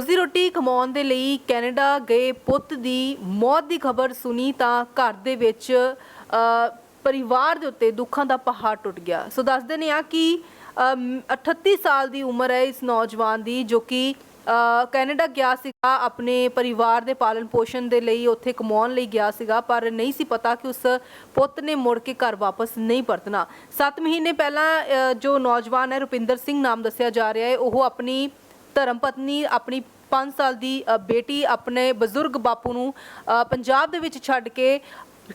ਰੋਜ਼ੀ ਰੋਟੀ ਕਮਾਉਣ ਦੇ ਲਈ ਕੈਨੇਡਾ ਗਏ ਪੁੱਤ ਦੀ ਮੌਤ ਦੀ ਖਬਰ ਸੁਣੀ ਤਾਂ ਘਰ ਦੇ ਵਿੱਚ ਪਰਿਵਾਰ ਦੇ ਉੱਤੇ ਦੁੱਖਾਂ ਦਾ ਪਹਾੜ ਟੁੱਟ ਗਿਆ। ਸੋ ਦੱਸਦੇ ਨੇ ਆ ਕਿ ਅਮ, 38 ਸਾਲ ਦੀ ਉਮਰ ਹੈ ਇਸ ਨੌਜਵਾਨ ਦੀ ਜੋ ਕਿ ਕੈਨੇਡਾ ਗਿਆ ਸੀਗਾ ਆਪਣੇ ਪਰਿਵਾਰ ਦੇ ਪਾਲਣ ਪੋਸ਼ਣ ਦੇ ਲਈ ਉੱਥੇ ਕਮਾਉਣ ਲਈ ਗਿਆ ਸੀਗਾ ਪਰ ਨਹੀਂ ਸੀ ਪਤਾ ਕਿ ਉਸ ਪੁੱਤ ਨੇ ਮੁੜ ਕੇ ਘਰ ਵਾਪਸ ਨਹੀਂ ਪਰਤਣਾ। 7 ਮਹੀਨੇ ਪਹਿਲਾਂ ਜੋ ਨੌਜਵਾਨ ਹੈ ਰੁਪਿੰਦਰ ਸਿੰਘ ਨਾਮ ਦੱਸਿਆ ਜਾ ਰਿਹਾ ਹੈ ਉਹ ਆਪਣੀ ਧਰਮ ਪਤਨੀ ਆਪਣੀ 5 ਸਾਲ ਦੀ ਬੇਟੀ ਆਪਣੇ ਬਜ਼ੁਰਗ ਬਾਪੂ ਨੂੰ ਪੰਜਾਬ ਦੇ ਵਿੱਚ ਛੱਡ ਕੇ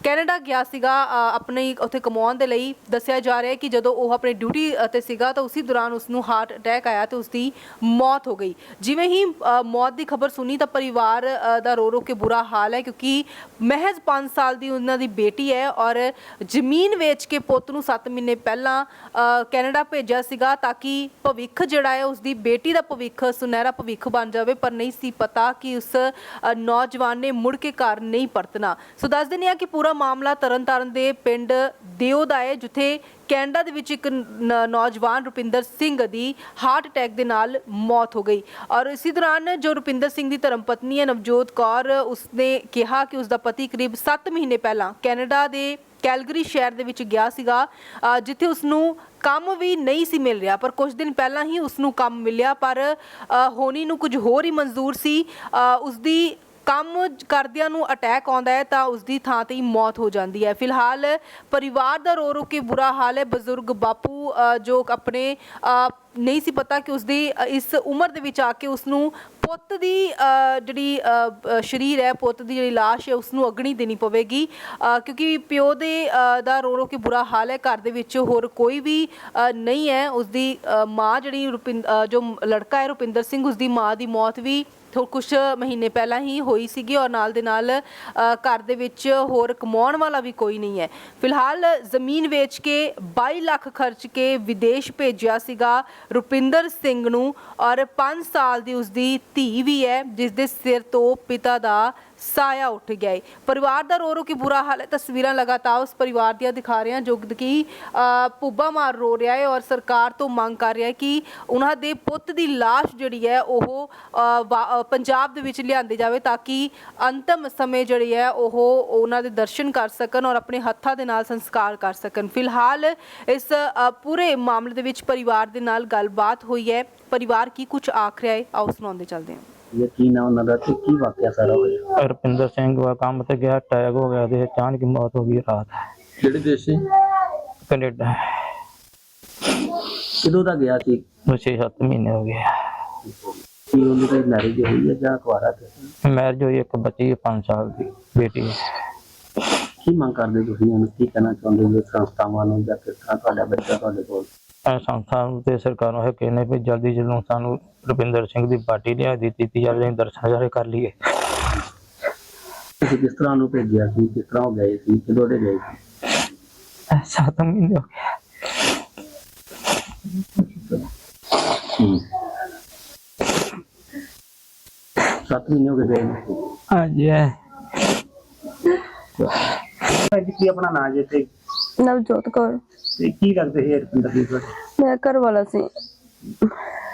ਕੈਨੇਡਾ ਗਿਆ ਸੀਗਾ ਆਪਣੇ ਉੱਥੇ ਕਮਾਉਣ ਦੇ ਲਈ। ਦੱਸਿਆ ਜਾ ਰਿਹਾ ਹੈ ਕਿ ਜਦੋਂ ਉਹ ਆਪਣੀ ਡਿਊਟੀ ਤੇ ਸੀਗਾ, ਤਾਂ ਉਸੇ ਦੌਰਾਨ ਉਸ ਨੂੰ ਹਾਰਟ ਅਟੈਕ ਆਇਆ ਤੇ ਉਸ ਦੀ ਮੌਤ ਹੋ ਗਈ। ਜਿਵੇਂ ਹੀ ਮੌਤ ਦੀ ਖਬਰ ਸੁਣੀ ਤਾਂ ਪਰਿਵਾਰ ਦਾ ਰੋ ਰੋ ਕੇ ਬੁਰਾ ਹਾਲ ਹੈ ਕਿਉਂਕਿ ਮਹਿਜ਼ 5 ਸਾਲ ਦੀ ਉਹਨਾਂ ਦੀ ਬੇਟੀ ਹੈ ਔਰ ਜ਼ਮੀਨ ਵੇਚ ਕੇ ਪੁੱਤ ਨੂੰ 7 ਮਹੀਨੇ ਪਹਿਲਾਂ ਕੈਨੇਡਾ ਭੇਜਿਆ ਸੀਗਾ ਤਾਂ ਕਿ ਭਵਿੱਖ ਜਿਹੜਾ ਹੈ ਉਸ ਦੀ ਬੇਟੀ ਦਾ ਭਵਿੱਖ, ਸੁਨਹਿਰਾ ਭਵਿੱਖ ਬਣ ਜਾਵੇ, ਪਰ ਨਹੀਂ ਸੀ ਪਤਾ ਕਿ ਉਸ ਨੌਜਵਾਨ ਨੇ ਮੁੜ ਕੇ ਘਰ ਨਹੀਂ ਪਰਤਣਾ। ਸੋ ਦੱਸ ਦਿੰਦੇ ਆ ਕਿ ਪੂਰਾ ਮਾਮਲਾ ਤਰਨਤਾਰਨ ਦੇ ਪਿੰਡ ਦਿਓ ਦਾ ਹੈ ਜਿੱਥੇ ਕੈਨੇਡਾ ਦੇ ਵਿੱਚ ਇੱਕ ਨੌਜਵਾਨ ਰੁਪਿੰਦਰ ਸਿੰਘ ਦੀ ਹਾਰਟ ਅਟੈਕ ਦੇ ਨਾਲ ਮੌਤ ਹੋ ਗਈ। ਔਰ ਇਸੇ ਦੌਰਾਨ ਜੋ ਰੁਪਿੰਦਰ ਸਿੰਘ ਦੀ ਧਰਮ ਪਤਨੀ ਹੈ ਨਵਜੋਤ ਕੌਰ ਉਸਨੇ ਕਿਹਾ ਕਿ ਉਸ ਦਾ ਪਤੀ ਕਰੀਬ 7 ਮਹੀਨੇ ਪਹਿਲਾਂ ਕੈਨੇਡਾ ਦੇ ਕੈਲਗਰੀ ਸ਼ਹਿਰ ਦੇ ਵਿੱਚ ਗਿਆ ਸੀਗਾ ਜਿੱਥੇ ਉਸ ਨੂੰ ਕੰਮ ਵੀ ਨਹੀਂ ਸੀ ਮਿਲ ਰਿਹਾ ਪਰ ਕੁਝ ਦਿਨ ਪਹਿਲਾਂ ਹੀ ਉਸ ਨੂੰ ਕੰਮ ਮਿਲਿਆ ਪਰ ਹੋਣੀ ਨੂੰ ਕੁਝ ਹੋਰ ਹੀ ਮਨਜ਼ੂਰ ਸੀ। ਅ, ਉਸ ਦੀ ਕੰਮ ਕਰਦਿਆਂ ਨੂੰ ਅਟੈਕ ਆਉਂਦਾ ਹੈ ਤਾਂ ਉਸ ਦੀ ਥਾਂ ਤੇ ਹੀ ਮੌਤ ਹੋ ਜਾਂਦੀ ਹੈ। ਫਿਲਹਾਲ ਪਰਿਵਾਰ ਦਾ ਰੋ ਰੋ ਕੇ ਬੁਰਾ ਹਾਲ ਹੈ। ਬਜ਼ੁਰਗ ਬਾਪੂ ਜੋ ਆਪਣੇ ਨਹੀਂ ਸੀ ਪਤਾ ਕਿ ਉਸ ਦੀ ਇਸ ਉਮਰ ਦੇ ਵਿੱਚ ਆ ਕੇ ਉਸ ਨੂੰ ਪੁੱਤ ਦੀ ਜਿਹੜੀ ਸ਼ਰੀਰ ਹੈ, ਪੁੱਤ ਦੀ ਜਿਹੜੀ ਲਾਸ਼ ਹੈ ਉਸ ਨੂੰ ਅਗਨੀ ਦੇਣੀ ਪਵੇਗੀ। ਕਿਉਂਕਿ ਪਿਓ ਦੇ ਦਾ ਰੋ ਰੋ ਕੇ ਬੁਰਾ ਹਾਲ ਹੈ। ਘਰ ਦੇ ਵਿੱਚ ਹੋਰ ਕੋਈ ਵੀ ਨਹੀਂ ਹੈ। ਉਸ ਦੀ ਮਾਂ ਜਿਹੜੀ ਰੁਪਿੰ- ਜੋ ਲੜਕਾ ਹੈ ਰੁਪਿੰਦਰ ਸਿੰਘ ਉਸ ਦੀ ਮਾਂ ਦੀ ਮੌਤ ਵੀ ਥੋ ਕੁਝ ਮਹੀਨੇ ਪਹਿਲਾਂ ਹੀ ਹੋਈ ਸੀਗੀ ਔਰ ਨਾਲ ਦੇ ਨਾਲ ਘਰ ਦੇ ਵਿੱਚ ਹੋਰ ਕਮਾਉਣ ਵਾਲਾ ਵੀ ਕੋਈ ਨਹੀਂ ਹੈ। ਫਿਲਹਾਲ ਜ਼ਮੀਨ ਵੇਚ ਕੇ 22 ਲੱਖ ਖਰਚ ਕੇ ਵਿਦੇਸ਼ ਭੇਜਿਆ ਸੀਗਾ ਰੁਪਿੰਦਰ ਸਿੰਘ ਨੂੰ ਔਰ 5 ਸਾਲ ਦੀ ਉਸਦੀ ਧੀ ਵੀ ਹੈ ਜਿਸ ਦੇ ਸਿਰ ਤੋਂ ਪਿਤਾ ਦਾ ਸਾਇਆ ਉੱਠ ਗਿਆ ਹੈ ਪਰਿਵਾਰ ਦਾ ਰੋ ਰੋ ਕੇ ਬੁਰਾ ਹਾਲ ਹੈ? ਤਸਵੀਰਾਂ ਲਗਾਤਾਰ ਉਸ ਪਰਿਵਾਰ ਦੀਆਂ ਦਿਖਾ ਰਹੇ ਹਾਂ ਜੋ ਕਿ ਅ, ਪੁੱਬਾ ਮਾਰ ਰੋ ਰਿਹਾ ਹੈ ਔਰ ਸਰਕਾਰ ਤੋਂ ਮੰਗ ਕਰ ਰਿਹਾ ਹੈ ਕਿ ਉਹਨਾਂ ਦੇ ਪੁੱਤ ਦੀ ਲਾਸ਼ ਜਿਹੜੀ ਹੈ ਉਹ ਵਾ- ਪੰਜਾਬ ਦੇ ਵਿੱਚ ਲਿਆਂਦੀ ਜਾਵੇ ਤਾਂ ਕਿ ਅੰਤਮ ਸਮੇਂ ਜਿਹੜੀ ਹੈ ਉਹ ਉਹਨਾਂ ਦੇ ਦਰਸ਼ਨ ਕਰ ਸਕਣ ਔਰ ਆਪਣੇ ਹੱਥਾਂ ਦੇ ਨਾਲ ਸੰਸਕਾਰ ਕਰ ਸਕਣ। ਫਿਲਹਾਲ ਇਸ ਪੂਰੇ ਮਾਮਲੇ ਦੇ ਵਿੱਚ ਪਰਿਵਾਰ ਦੇ ਨਾਲ ਗੱਲਬਾਤ ਹੋਈ ਹੈ। ਪਰਿਵਾਰ ਕੀ ਕੁਝ ਆਖ ਰਿਹਾ ਹੈ ਆਓ ਸੁਣਾਉਂਦੇ ਚੱਲਦੇ ਹਾਂ। ਯਕੀਨ ਆ ਉਹਨਾਂ ਦਾ ਤੇ ਕੀ ਵਾਕਿਆ ਸਾਰਾ ਹੋਇਆ? ਰੁਪਿੰਦਰ ਸਿੰਘ ਵਾ ਕੰਮ ਤੇ ਗਿਆ ਅਟੈਕ ਹੋ ਗਿਆ ਤੇ ਅਚਾਨਕ ਹੀ ਮੌਤ ਹੋ ਗਈ ਰਾਤ। ਕਿਹੜੇ ਦੇਸ਼ ਸੀ? ਕੈਨੇਡਾ। ਕਿਦੋਂ ਦਾ ਗਿਆ ਸੀ? ਨੂੰ 6-7 ਮਹੀਨੇ ਹੋ ਗਏ ਕੀ ਉਹਦੀ ਕੋਈ ਮੈਰਿਜ ਹੋਈ ਹੈ ਜਾਂ ਕੁਆਰਾ ਤੇ? ਮੈਰਿਜ ਹੋਈ ਇੱਕ ਬੱਚੀ 5 ਸਾਲ ਦੀ ਬੇਟੀ ਹੈ। ਕੀ ਮੰਗ ਕਰਦੇ ਤੁਸੀਂ ਉਹਨੂੰ? ਕੀ ਕਹਿਣਾ ਚਾਹੁੰਦੇ ਹੋ ਸੰਸਥਾਵਾਂ ਨੂੰ ਜਾਂ ਕਿਸ ਤਰ੍ਹਾਂ ਤੁਹਾਡਾ ਬੱਚਾ ਤੁਹਾਡੇ ਕੋਲ? ਇਹ ਸੰਸਥਾ ਨੂੰ ਤੇ ਸਰਕਾਰ ਨੂੰ ਇਹ ਕਹਿੰਦੇ ਵੀ ਜਲਦੀ ਜਲਦੀ ਸਾਨੂੰ ਰੁਪਿੰਦਰ ਸਿੰਘ ਦੀ ਪਾਰਟੀ ਲਿਆ ਦਿੱਤੀ ਤੀ ਜਾਵੇ ਅਸੀਂ ਦਰਸ਼ਨ ਜਾਰੇ ਕਰ ਲਈਏ। ਤੁਸੀਂ ਕਿਸ ਤਰ੍ਹਾਂ ਨੂੰ ਭੇਜਿਆ ਸੀ ਕਿਸ ਤਰ੍ਹਾਂ ਗਏ ਸੀ ਕਿਦੋਂ ਦੇ ਗਏ ਸੀ? ਸੱਤ ਮਹੀਨੇ ਹੋ ਗਏ। ਹੂੰ। ਸੱਤ ਮਹੀਨੇ ਹੋ ਗਏ ਗਏ ਨੂੰ। ਹਾਂਜੀ ਇਹ ਅੱਜ ਕੀ ਆਪਣਾ ਨਾਂ ਜੇ ਤੇ ਨਵਜੋਤ ਕੌਰ। ਤੇ ਕੀ ਲੱਗਦੇ ਸੀ ਰੁਪਿੰਦਰ ਜੀ ਤੁਹਾਡੇ? ਮੇਰਾ ਘਰ ਵਾਲਾ ਸੀ।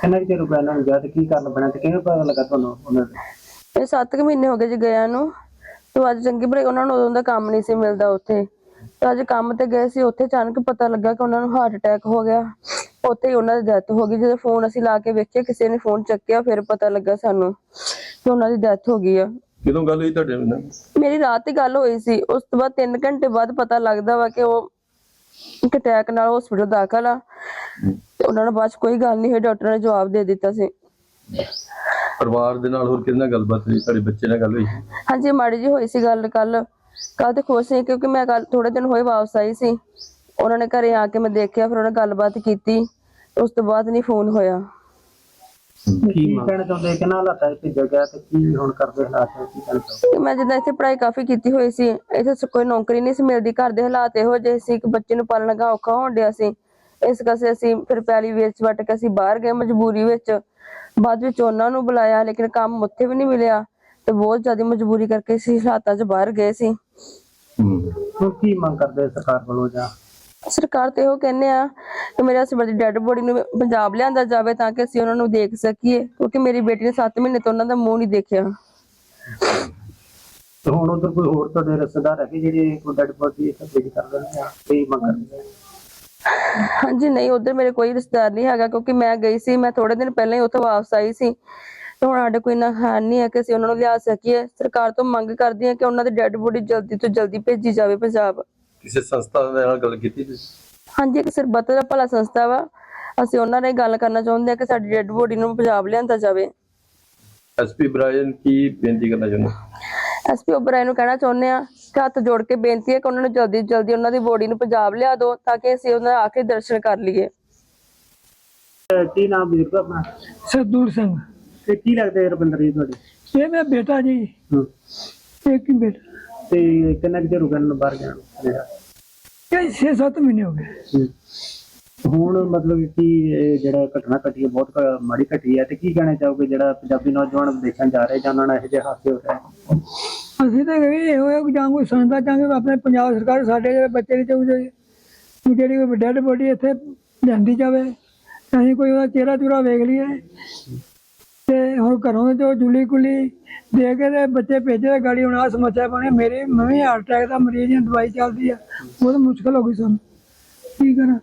ਕਿੰਨਾ ਕਿ ਚਿਰ ਰੁਪਿਆ ਇਹਨਾਂ ਨੂੰ ਗਿਆ ਤੇ ਕੀ ਕਰਨ ਬਣਾ ਤੇ ਕਿਵੇਂ ਪਤਾ ਲੱਗਾ ਤੁਹਾਨੂੰ ਉਹਨਾਂ ਦਾ ਇਹ 7 ਕੁ ਮਹੀਨੇ ਹੋ ਗਏ ਜੀ ਗਿਆ ਨੂੰ। ਤੇ ਅੱਜ ਚੰਗੀ ਭਲੇ ਉਹਨਾਂ ਨੂੰ ਉਦੋਂ ਦਾ ਕੰਮ ਨਹੀਂ ਸੀ ਮਿਲਦਾ ਉੱਥੇ। ਤੇ ਅੱਜ ਕੰਮ ਤੇ ਗਏ ਸੀ ਉੱਥੇ ਅਚਾਨਕ ਪਤਾ ਲੱਗਾ ਕਿ ਉਹਨਾਂ ਨੂੰ ਹਾਰਟ ਅਟੈਕ ਹੋ ਗਿਆ। ਉੱਥੇ ਹੀ ਉਹਨਾਂ ਦੀ ਡੈਥ ਹੋ ਗਈ। ਜਦੋਂ ਫੋਨ ਅਸੀਂ ਲਾ ਕੇ ਵੇਖਿਆ ਕਿਸੇ ਨੇ ਫੋਨ ਚੱਕਿਆ ਫਿਰ ਪਤਾ ਲੱਗਾ ਸਾਨੂੰ ਕਿ ਉਹਨਾਂ ਦੀ ਡੈਥ ਹੋ ਗਈ ਆ। ਕਿਦੋਂ ਗੱਲ ਹੋਈ ਤੁਹਾਡੇ ਨਾਲ? ਮੇਰੀ ਰਾਤ ਹੀ ਗੱਲ ਹੋਈ ਸੀ। ਉਸ ਤੋਂ ਬਾਅਦ 3 ਘੰਟੇ ਬਾਅਦ ਪਤਾ ਲੱਗਦਾ ਵਾ ਕਿ ਉਹ ਇੱਕ ਅਟੈਕ ਨਾਲ ਹਸਪੀਟਲ ਦਾਖਲ ਆ। ਤੇ ਉਹਨਾਂ ਨਾਲ ਬਾਅਦ 'ਚ ਕੋਈ ਗੱਲ ਨਹੀਂ ਹੋਈ ਡਾਕਟਰ ਨੇ ਜਵਾਬ ਦੇ ਦਿੱਤਾ ਸੀ। ਪਰਿਵਾਰ ਦੇ ਨਾਲ ਹੋਰ ਕਿਹਦੇ ਨਾਲ ਗੱਲਬਾਤ ਹੋਈ? ਤੁਹਾਡੇ ਬੱਚੇ ਨਾਲ ਗੱਲ ਹੋਈ? ਹਾਂਜੀ ਮਾੜੀ ਜੀ ਹੋਈ ਸੀ ਗੱਲ ਕੱਲ ਕੱਲ ਤੇ ਖੁਸ਼ ਸੀ ਕਿਉਂਕਿ ਮੈਂ ਕੱਲ ਥੋੜੇ ਦਿਨ ਹੋਏ ਵਾਪਸ ਆਈ ਸੀ। ਉਹਨਾਂ ਨੇ ਘਰੇ ਆ ਕੇ ਮੈਂ ਦੇਖਿਆ ਫਿਰ ਉਹਨਾਂ ਗੱਲਬਾਤ ਕੀਤੀ। ਉਸ ਤੋਂ ਬਾਅਦ ਨਹੀਂ ਫੋਨ ਹੋਇਆ। ਕੀ ਕਹਿਣਾ ਚਾਹੁੰਦੇ? ਕਿੰਨਾ ਹਾਲਾਤਾਂ ਵਿੱਚ ਭੇਜਿਆ ਗਿਆ ਤੇ? ਕੀ ਹੁਣ ਕਰਦੇ ਹਾਲਾਤ ਹੈ? ਕੀ ਕਹਿਣਾ ਚਾਹੁੰਦੇ? ਕਿ ਮੈਂ ਜਿੱਦਾਂ ਇੱਥੇ ਪੜ੍ਹਾਈ ਕਾਫੀ ਕੀਤੀ ਹੋਈ ਸੀ। ਇੱਥੇ ਸ- ਕੋਈ ਨੌਕਰੀ ਨਹੀਂ ਸੀ ਮਿਲਦੀ। ਘਰ ਦੇ ਹਾਲਾਤ ਇਹੋ ਜਿਹੇ ਸੀ ਕਿ ਬੱਚੇ ਨੂੰ ਪਾਲਣ ਦਾ ਔਖਾ ਹੋਣ ਡਿਆ ਸੀ। ਇਸ ਕਰਕੇ ਅਸੀਂ ਫਿਰ ਪੈਲੀ ਵੇਚ ਵੱਟ ਕੇ ਅਸੀਂ ਬਾਹਰ ਗਏ ਮਜਬੂਰੀ ਵਿੱਚ। ਬਾਅਦ ਵਿੱਚ ਉਹਨਾਂ ਨੂੰ ਬੁਲਾਇਆ ਲੇਕਿਨ ਕੰਮ ਉੱਥੇ ਵੀ ਨਹੀਂ ਮਿਲਿਆ। ਤੇ ਬਹੁਤ ਜ਼ਿਆਦਾ ਮਜਬੂਰੀ ਕਰਕੇ ਅਸੀਂ ਹਾਲਾਤਾਂ 'ਚ ਬਾਹਰ ਗਏ ਸੀ। ਹੁਣ ਕੀ ਮੰਗ ਕਰਦੇ ਸਰਕਾਰ ਵੱਲੋਂ ਜਾਂ ਸਰਕਾਰ ਤੇ ਉਹ ਕਹਿੰਦੇ ਆ ਕਿ ਮੇਰੇ ਹਸਬੰਦ ਦੀ ਡੈੱਡ ਬੋਡੀ ਨੂੰ ਪੰਜਾਬ ਲਿਆਂਦਾ ਜਾਵੇ ਤਾਂ ਕਿ ਅਸੀਂ ਉਹਨਾਂ ਨੂੰ ਦੇਖ ਸਕੀਏ ਕਿਉਂਕਿ ਮੇਰੀ ਬੇਟੀ ਨੇ 7 ਮਹੀਨੇ ਤੋਂ ਉਹਨਾਂ ਦਾ ਮੂੰਹ ਨਹੀਂ ਦੇਖਿਆ। ਤੇ ਹੁਣ ਉਧਰ ਕੋਈ ਹੋਰ ਤੁਹਾਡੇ ਰਿਸ਼ਤੇਦਾਰ ਹੈਗੇ ਜਿਹੜੇ ਕੋਈ ਡੈਡ ਬੋਡੀ ਭੇਜ ਕਰ ਰਹੇ ਆ ਕੀ ਮੰਗ ਕਰਦੇ ਆ ਹਾਂਜੀ ਨਹੀਂ ਉਧਰ ਮੇਰੇ ਕੋਈ ਰਿਸ਼ਤੇਦਾਰ ਨਹੀਂ ਹੈਗਾ ਕਿਉਂਕਿ ਮੈਂ ਗਈ ਸੀ ਮੈਂ ਥੋੜੇ ਦਿਨ ਪਹਿਲਾਂ ਹੀ ਉੱਥੋਂ ਵਾਪਸ ਆਈ ਸੀ। ਤੇ ਹੁਣ ਸਾਡੇ ਕੋਈ ਨਾ ਹੈ ਨਹੀਂ ਹੈ ਕਿ ਅਸੀਂ ਉਹਨਾਂ ਨੂੰ ਲਿਆ ਸਕੀਏ। ਸਰਕਾਰ ਤੋਂ ਮੰਗ ਕਰਦੀ ਹਾਂ ਕਿ ਉਹਨਾਂ ਦੀ ਡੈੱਡ ਬੋਡੀ ਜਲਦੀ ਤੋਂ ਜਲਦੀ ਭੇਜੀ ਜਾਵੇ ਪੰਜਾਬ। ਕਿਸੇ ਸੰਸਥਾ ਦੇ ਨਾਲ ਗੱਲ ਕੀਤੀ ਤੁਸੀਂ? ਹਾਂਜੀ ਇੱਕ ਸਰਬੱਤ ਦਾ ਭਲਾ ਸੰਸਥਾ ਵਾ। ਅਸੀਂ ਉਹਨਾਂ ਨਾਲ ਗੱਲ ਕਰਨਾ ਚਾਹੁੰਦੇ ਹਾਂ ਕਿ ਸਾਡੀ ਡੈੱਡ ਬੋਡੀ ਨੂੰ ਪੰਜਾਬ ਲਿਆਂਦਾ ਜਾਵੇ। ਐਸਪੀ ਬ੍ਰਾਇਨ ਕੀ ਬੇਨਤੀ ਕਰਨਾ ਚਾਹੁੰਦੇ ਐਸਪੀ ਓਬਰਾਏ ਨੂੰ ਕਹਿਣਾ ਚਾਹੁੰਦੇ ਆ ਕਿ ਹੱਥ ਜੋੜ ਕੇ ਬੇਨਤੀ ਹੈ ਕਿ ਉਹਨਾਂ ਨੂੰ ਜਲਦੀ ਤੋਂ ਜਲਦੀ ਉਹਨਾਂ ਦੀ ਬੋਡੀ ਨੂੰ ਪੰਜਾਬ ਲਿਆ ਦਿਓ ਤਾਂ ਕਿ ਅਸੀਂ ਉਹਨਾਂ ਦੇ ਆਖਰੀ ਦਰਸ਼ਨ ਕਰ ਲਈਏ। ਤੇ ਕੀ ਨਾਮ ਬਜ਼ੁਰਗ ਆਪਣਾ? ਸਰਦੂਲ ਸਿੰਘ। ਤੇ ਕੀ ਲੱਗਦੇ ਰਵਿੰਦਰ ਜੀ ਤੁਹਾਡੇ? ਇਹ ਮੇਰਾ ਬੇਟਾ ਜੀ। ਹੂੰ। ਇੱਕ ਹੀ ਬੇਟਾ। ਤੇ ਕਿੰਨਾ ਕੁ ਚਿਰ ਹੋ ਗਿਆ ਇਹਨੂੰ ਬਾਹਰ ਜਾਣ ਨੂੰ ਕੈਨੇਡਾ? ਇਹ 6-7 ਮਹੀਨੇ ਹੋ ਗਏ ਹੂੰ। ਹੁਣ ਮਤਲਬ ਕਿ ਇਹ ਜਿਹੜਾ ਘਟਨਾ ਘਟੀ ਹੈ ਬਹੁਤ ਕ- ਮਾੜੀ ਘਟੀ ਹੈ ਤੇ ਕੀ ਕਹਿਣਾ ਚਾਹੋਗੇ ਜਿਹੜਾ ਪੰਜਾਬੀ ਨੌਜਵਾਨ ਵਿਦੇਸ਼ਾਂ ਜਾ ਰਹੇ ਜਾਂ ਉਹਨਾਂ ਨਾਲ ਇਹੋ ਜਿਹੇ ਹਾਦਸੇ ਹੋ ਰਹੇ? ਅਸੀਂ ਤਾਂ ਕਹੀ ਇਹੋ ਹੈ ਕਿ ਜਾਂ ਕੋਈ ਸੰਸਥਾ ਚਾਹਾਂਗੇ ਵੀ ਆਪਣੇ ਪੰਜਾਬ ਸਰਕਾਰ ਸਾਡੇ ਜਿਹੜੇ ਬੱਚੇ ਦੀ ਚਾਹੀਦੇ ਵੀ ਜਿਹੜੀ ਕੋਈ ਡੈਡ ਬੋਡੀ ਇੱਥੇ ਲਿਆਂਦੀ ਜਾਵੇ ਤੇ ਅਸੀਂ ਕੋਈ ਉਹਦਾ ਚਿਹਰਾ ਚੁਰਾ ਵੇਖ ਲਈਏ ਤੇ ਹੁਣ ਘਰੋਂ ਜੋ ਜੁਲੀ ਕੁਲੀ ਦੇ ਕੇ ਤੇ ਬੱਚੇ ਭੇਜੇ ਗਾੜੀ ਹੁਣ ਆ ਸਮੱਸਿਆ ਬਣੀ, ਮੇਰੀ ਮੈਂ ਵੀ ਹਾਰਟ ਅਟੈਕ ਦਾ ਮਰੀਜ਼ ਹਾਂ ਦਵਾਈ ਚੱਲਦੀ ਆ, ਬਹੁਤ ਮੁਸ਼ਕਲ ਹੋ ਗਈ ਸਾਨੂੰ। ਕੀ ਕਰਾਂ?